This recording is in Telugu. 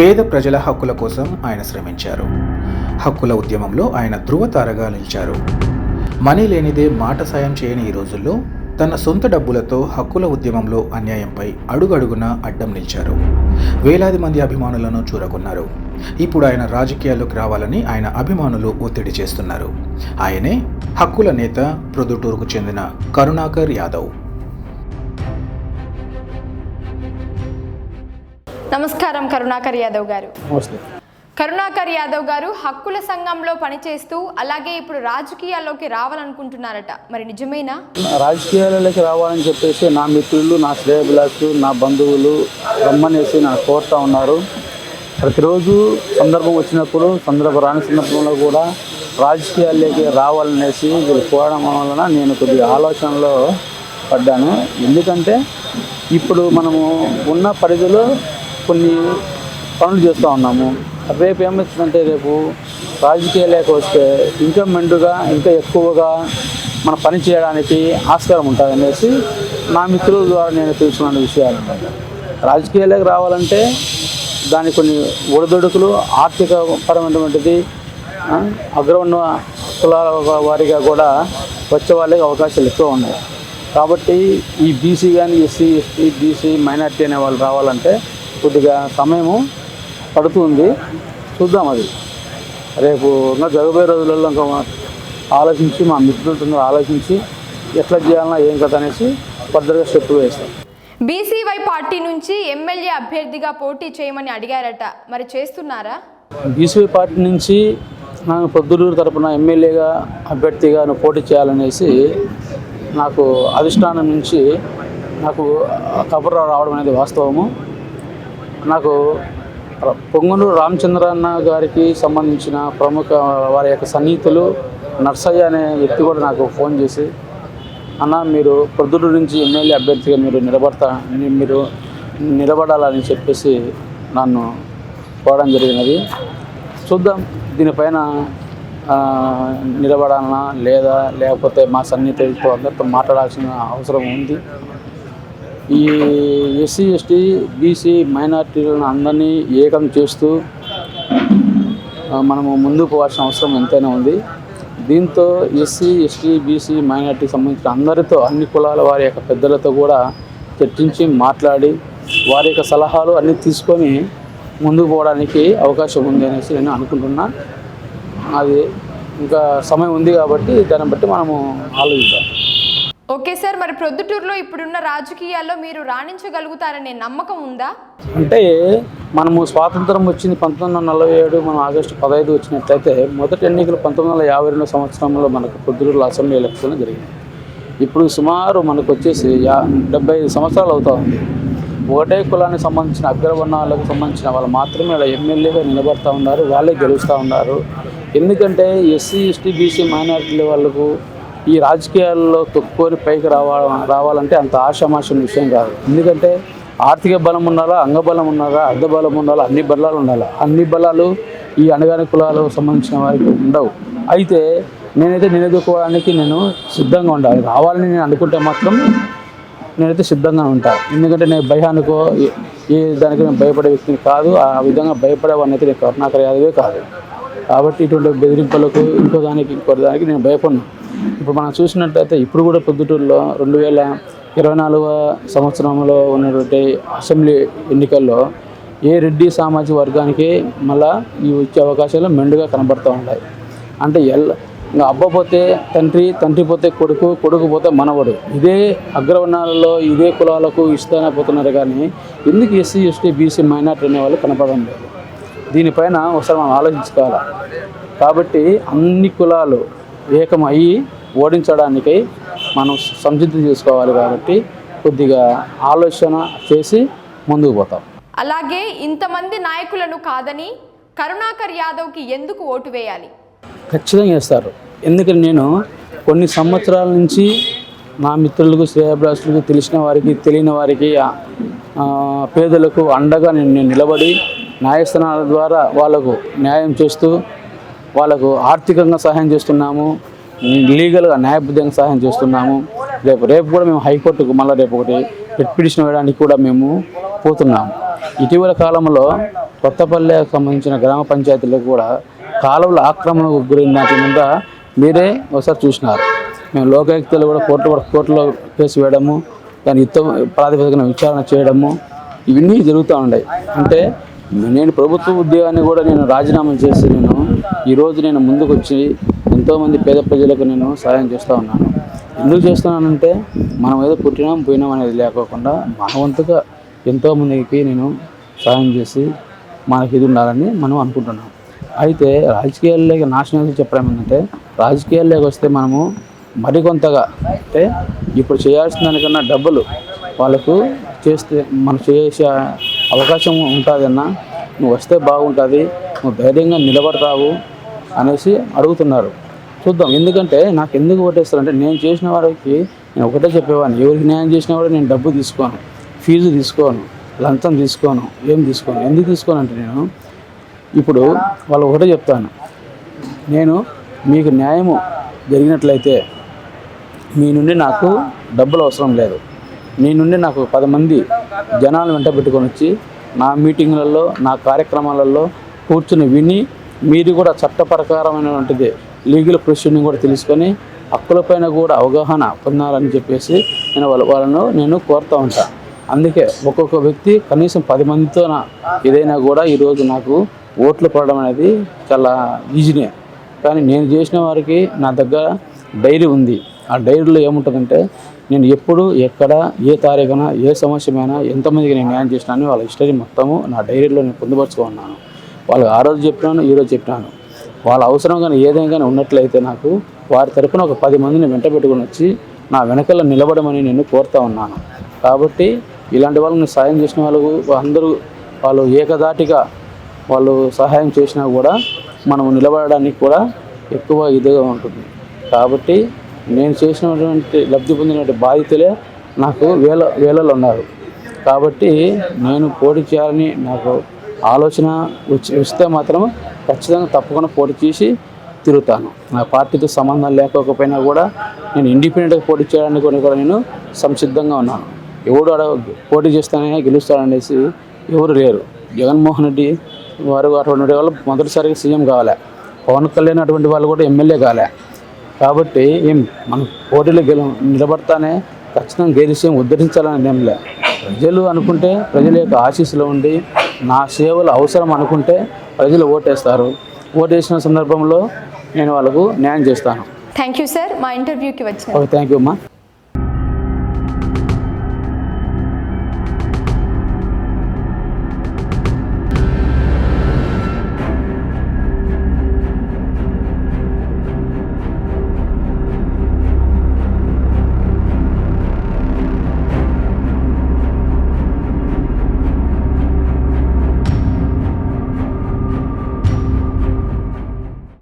పేద ప్రజల హక్కుల కోసం ఆయన శ్రమించారు. హక్కుల ఉద్యమంలో ఆయన ధృవతారగా నిలిచారు. మనీ లేనిదే మాట సాయం చేయని ఈ రోజుల్లో తన సొంత డబ్బులతో హక్కుల ఉద్యమంలో అన్యాయంపై అడుగడుగున అడ్డం నిలిచారు. వేలాది మంది అభిమానులను చూరగొన్నారు. ఇప్పుడు ఆయన రాజకీయాల్లోకి రావాలని ఆయన అభిమానులు ఒత్తిడి చేస్తున్నారు. ఆయనే హక్కుల నేత ప్రొద్దుటూరుకు చెందిన కరుణాకర్ యాదవ్. నమస్కారం కరుణాకర్ యాదవ్ గారు. కరుణాకర్ యాదవ్ గారు హక్కుల సంఘంలో పనిచేస్తూ అలాగే ఇప్పుడు రాజకీయాల్లోకి రావాలనుకుంటున్నారట. మరి నిజమేనా? రాజకీయాలలోకి రావాలని చెప్పేసి నా మిత్రులు నా శ్రేయభిలాషులు నా బంధువులు రమ్మనేసి నన్ను కోరుతూ ఉన్నారు. ప్రతిరోజు సందర్భం వచ్చినప్పుడు సందర్భం రాని సందర్భంలో కూడా రాజకీయాల్లోకి రావాలనేసి వీళ్ళు కోరడం వలన నేను కొద్దిగా ఆలోచనలో పడ్డాను. ఎందుకంటే ఇప్పుడు మనము ఉన్న పరిధిలో కొన్ని పనులు చేస్తూ ఉన్నాము. రేపు ఏమవుతుందంటే రేపు రాజకీయ లేఖ వస్తే ఇంకా మెండుగా ఇంకా ఎక్కువగా మన పని చేయడానికి ఆస్కారం ఉంటుంది అనేసి నా మిత్రుల ద్వారా నేను తెలుసుకున్న విషయాలు రాజకీయాలకు రావాలంటే దానికి కొన్ని ఒడిదొడుకులు ఆర్థిక పరమైనటువంటిది ఆ, అగ్రవర్ణ కులాల వారిగా కూడా వచ్చే వాళ్ళకి అవకాశాలు ఎక్కువ ఉన్నాయి. కాబట్టి ఈ బీసీ కానీ ఎస్సీ ఎస్టీ బీసీ మైనార్టీ అనే వాళ్ళు రావాలంటే కొద్దిగా సమయము పడుతుంది. చూద్దాం అది. రేపు ఇంకా జరగబోయే రోజులలో ఇంకా ఆలోచించి మా మిత్రులతో ఆలోచించి ఎట్లా చేయాలన్నా ఏం కథ అనేసి ఫర్దర్గా స్టెప్ వేస్తాం. బీసీవై పార్టీ నుంచి ఎమ్మెల్యే అభ్యర్థిగా పోటీ చేయమని అడిగారట. మరి చేస్తున్నారా? బీసీ పార్టీ నుంచి నాకు పొద్దుటూరు తరపున ఎమ్మెల్యేగా అభ్యర్థిగా పోటీ చేయాలనేసి నాకు అధిష్టానం నుంచి నాకు కబురు రావడం అనేది వాస్తవము. నాకు పొంగనూరు రామచంద్రన్న గారికి సంబంధించిన ప్రముఖ వారి యొక్క సన్నిహితులు నర్సయ్య అనే వ్యక్తి కూడా నాకు ఫోన్ చేసి అన్న మీరు పొద్దుడు నుంచి ఎమ్మెల్యే అభ్యర్థిగా మీరు నిలబడతా మీరు నిలబడాలని చెప్పేసి నన్ను కోరడం జరిగినది. చూద్దాం దీనిపైన నిలబడాలన్నా నిలబడాలనా లేదా లేకపోతే మా సన్నిహితులతో అందరితో మాట్లాడాల్సిన అవసరం ఉంది. ఈ ఎస్సీ ఎస్టీ బీసీ మైనార్టీలను అందరినీ ఏకం చేస్తూ మనము ముందుకు పోవాల్సిన అవసరం ఎంతైనా ఉంది. దీంతో ఎస్సీ ఎస్టీ బీసీ మైనార్టీకి సంబంధించిన అందరితో అన్ని కులాల వారి యొక్క పెద్దలతో కూడా చర్చించి మాట్లాడి వారి యొక్క సలహాలు అన్నీ తీసుకొని ముందుకు పోవడానికి అవకాశం ఉంది అనేసి నేను అనుకుంటున్నా. అది ఇంకా సమయం ఉంది కాబట్టి దాన్ని బట్టి మనము ఆలోచిద్దాం. ఓకే సార్ మరి ప్రొద్దుటూరులో ఇప్పుడున్న రాజకీయాల్లో మీరు రాణించగలుగుతారనే నమ్మకం ఉందా? అంటే మనము స్వాతంత్రం వచ్చింది పంతొమ్మిది వందల నలభై ఏడు మనం ఆగస్టు పదహైదు వచ్చినట్లయితే మొదటి ఎన్నికలు పంతొమ్మిది వందల యాభై రెండు సంవత్సరంలో మనకు పొద్దుటూరులో అసెంబ్లీ ఎలక్షన్ జరిగింది ఇప్పుడు సుమారు మనకు వచ్చేసి యా డెబ్బై ఐదు సంవత్సరాలు అవుతా ఉంది. ఒకటే కులానికి సంబంధించిన అగ్రవర్ణాలకు సంబంధించిన వాళ్ళు మాత్రమే ఇలా ఎమ్మెల్యేగా నిలబడతా ఉన్నారు వాళ్ళే గెలుస్తూ ఉన్నారు. ఎందుకంటే ఎస్సీ ఎస్టీ బీసీ మైనారిటీల వాళ్ళకు ఈ రాజకీయాల్లో తొక్కుకొని పైకి రావాల రావాలంటే అంత ఆషామాషం విషయం కాదు. ఎందుకంటే ఆర్థిక బలం ఉండాలా అంగబలం ఉండాలా అర్ధబలం ఉండాలా అన్ని బలాలు ఉండాలా. అన్ని బలాలు ఈ అణగాని కులాలకు సంబంధించిన వారికి ఉండవు. అయితే నేనైతే నిలదొక్కుకోవడానికి నేను సిద్ధంగా ఉండాలి. రావాలని నేను అనుకుంటే మాత్రం నేనైతే సిద్ధంగా ఉంటాను ఎందుకంటే నేను భయానికో ఏ- ఏ దానికి నేను భయపడే వ్యక్తిని కాదు. ఆ విధంగా భయపడేవాడిని అయితే నేను కరుణాకర్ యాదవే కాదు. కాబట్టి ఇటువంటి బెదిరింపులకు ఇంకో దానికి ఇంకో దానికి నేను భయపడను. ఇప్పుడు మనం చూసినట్లయితే ఇప్పుడు కూడా పొద్దుటూరులో రెండు వేల ఇరవై నాలుగవ సంవత్సరంలో ఉన్నటువంటి అసెంబ్లీ ఎన్నికల్లో ఏ రెడ్డి సామాజిక వర్గానికి మళ్ళా ఈ వచ్చే అవకాశాలు మెండుగా కనబడుతూ ఉంటాయి అంటే ఎల్ ఇంకా అబ్బ పోతే తండ్రి తండ్రి పోతే కొడుకు కొడుకు పోతే మనవడు. ఇదే అగ్రవర్ణాలలో ఇదే కులాలకు ఇస్తానే పోతున్నారు కానీ ఎందుకు ఎస్సీ ఎస్టీ బీసీ మైనార్టీ అనే వాళ్ళు కనపడడం లేదు? దీనిపైన ఒకసారి మనం ఆలోచించుకోవాలి? కాబట్టి అన్ని కులాలు ఏకమయ్యి ఓడించడానికై మనం సంసిద్ధం చేసుకోవాలి కాబట్టి కొద్దిగా ఆలోచన చేసి ముందుకు పోతాం. అలాగే ఇంతమంది నాయకులను కాదని కరుణాకర్ యాదవ్కి ఎందుకు ఓటు వేయాలి? ఖచ్చితంగా వేస్తారు ఎందుకంటే నేను కొన్ని సంవత్సరాల నుంచి నా మిత్రులకు శ్రేయాభిలాషులకు తెలిసిన వారికి తెలియని వారికి పేదలకు అండగా నేను నిలబడి న్యాయస్థానాల ద్వారా వాళ్ళకు న్యాయం చేస్తూ వాళ్ళకు ఆర్థికంగా సహాయం చేస్తున్నాము లీగల్గా న్యాయబద్ధంగా సహాయం చేస్తున్నాము. రేపు రేపు కూడా మేము హైకోర్టుకు మళ్ళీ రేపు ఒకటి రిట్ పిటిషన్ వేయడానికి కూడా మేము పోతున్నాము ఇటీవల కాలంలో కొత్తపల్లెకు సంబంధించిన గ్రామ పంచాయతీలకు కూడా కాలువల ఆక్రమణకు గురైన దాటి మీద మీరే ఒకసారి చూసినారు. మేము లోకాయుక్తలు కూడా కోర్టు కోర్టులో కేసు వేయడము దాని యుద్ధ ప్రాతిపదికన విచారణ చేయడము ఇవన్నీ జరుగుతూ ఉన్నాయి. అంటే నేను ప్రభుత్వ ఉద్యోగాన్ని కూడా నేను రాజీనామా చేసి నేను ఈరోజు నేను ముందుకు వచ్చి ఎంతోమంది పేద ప్రజలకు నేను సహాయం చేస్తూ ఉన్నాను. ఎందుకు చేస్తున్నానంటే మనం ఏదో పుట్టినాం పోయినాం అనేది లేకోకుండా మన వంతుగా ఎంతోమందికి నేను సహాయం చేసి మనకి ఇది ఉండాలని మనం అనుకుంటున్నాం. అయితే రాజకీయాల్లోకి నాశనం చెప్పడం ఏంటంటే రాజకీయాల్లోకి వస్తే మనము మరికొంతగా అంటే ఇప్పుడు చేయాల్సిన దానికన్నా డబ్బులు వాళ్ళకు చేస్తే మనం చేసే అవకాశం ఉంటుందన్నా నువ్వు వస్తే బాగుంటుంది నువ్వు ధైర్యంగా నిలబడతావు అనేసి అడుగుతున్నారు. చూద్దాం ఎందుకంటే నాకు ఎందుకు ఓటేస్తారంటే నేను చేసిన వారికి నేను ఒకటే చెప్పేవాడిని ఎవరికి న్యాయం చేసిన కూడా నేను డబ్బు తీసుకోను ఫీజు తీసుకోను లంచం తీసుకోను ఏం తీసుకోను ఎందుకు తీసుకోను అంటే నేను ఇప్పుడు వాళ్ళు ఒకటే చెప్తాను. నేను మీకు న్యాయము జరిగినట్లయితే మీ నుండి నాకు డబ్బులు అవసరం లేదు. నేనుండి నుండి నాకు పది మంది జనాలు వెంట పెట్టుకొని వచ్చి నా మీటింగ్లలో నా కార్యక్రమాలలో కూర్చుని విని మీరు కూడా చట్టప్రకారమైనటువంటిది లీగల్ ప్రొసీడింగ్ కూడా తెలుసుకొని హక్కులపైన కూడా అవగాహన పొందాలని చెప్పేసి నేను వాళ్ళ వాళ్ళను నేను కోరుతూ ఉంటాను అందుకే ఒక్కొక్క వ్యక్తి కనీసం పది మందితో ఏదైనా కూడా ఈరోజు నాకు ఓట్లు పడడం అనేది చాలా ఈజీనే. కానీ నేను చేసిన వారికి నా దగ్గర డైరీ ఉంది. ఆ డైరీలో ఏముంటుందంటే నేను ఎప్పుడు ఎక్కడ ఏ తారీఖున ఏ సమస్యమైనా ఎంతమందికి నేను న్యాయం చేసినాను వాళ్ళ హిస్టరీ మొత్తము నా డైరీలో నేను పొందుపరుచుకున్నాను. వాళ్ళకి ఆ రోజు చెప్పినాను ఈ రోజు చెప్పినాను. వాళ్ళ అవసరం కానీ ఏదైనా కానీ ఉన్నట్లయితే నాకు వారి తరపున ఒక పది మందిని వెంట పెట్టుకుని వచ్చి నా వెనకల్లో నిలబడమని నేను కోరుతా ఉన్నాను. కాబట్టి ఇలాంటి వాళ్ళని సాయం చేసిన వాళ్ళు అందరూ వాళ్ళు ఏకదాటిగా వాళ్ళు సహాయం చేసినా కూడా మనం నిలబడడానికి కూడా ఎక్కువ ఇదిగా ఉంటుంది. కాబట్టి నేను చేసినటువంటి లబ్ధి పొందినటువంటి బాధితులే నాకు వేల వేలలో ఉన్నారు. కాబట్టి నేను పోటీ చేయాలని నాకు ఆలోచన వస్తే మాత్రం ఖచ్చితంగా తప్పకుండా పోటీ చేసి తిరుగుతాను. నా పార్టీతో సంబంధం లేకపోయినా కూడా నేను ఇండిపెండెంట్గా పోటీ చేయడానికి కూడా కూడా నేను సంసిద్ధంగా ఉన్నాను. ఎవడు అడ పోటీ చేస్తానే గెలుస్తాడనేసి ఎవరు లేరు. జగన్మోహన్ రెడ్డి వారు అటువంటి వాళ్ళు మొదటిసారిగా సీఎం కావాలి. పవన్ కళ్యాణ్ అటువంటి వాళ్ళు కూడా ఎమ్మెల్యే కాలే. కాబట్టి ఏం మనం పోటీలో గెల నిలబడతానే ఖచ్చితంగా గెలిచి ఉద్ధరించాలని ఏం లే ప్రజలు అనుకుంటే ప్రజల యొక్క ఆశీస్సులో ఉండి నా సేవలు అవసరం అనుకుంటే ప్రజలు ఓటేస్తారు. ఓటేసిన సందర్భంలో నేను వాళ్ళకు న్యాయం చేస్తాను. థ్యాంక్ యూ సార్ మా ఇంటర్వ్యూకి వచ్చిన ఓకే థ్యాంక్ యూ అమ్మా.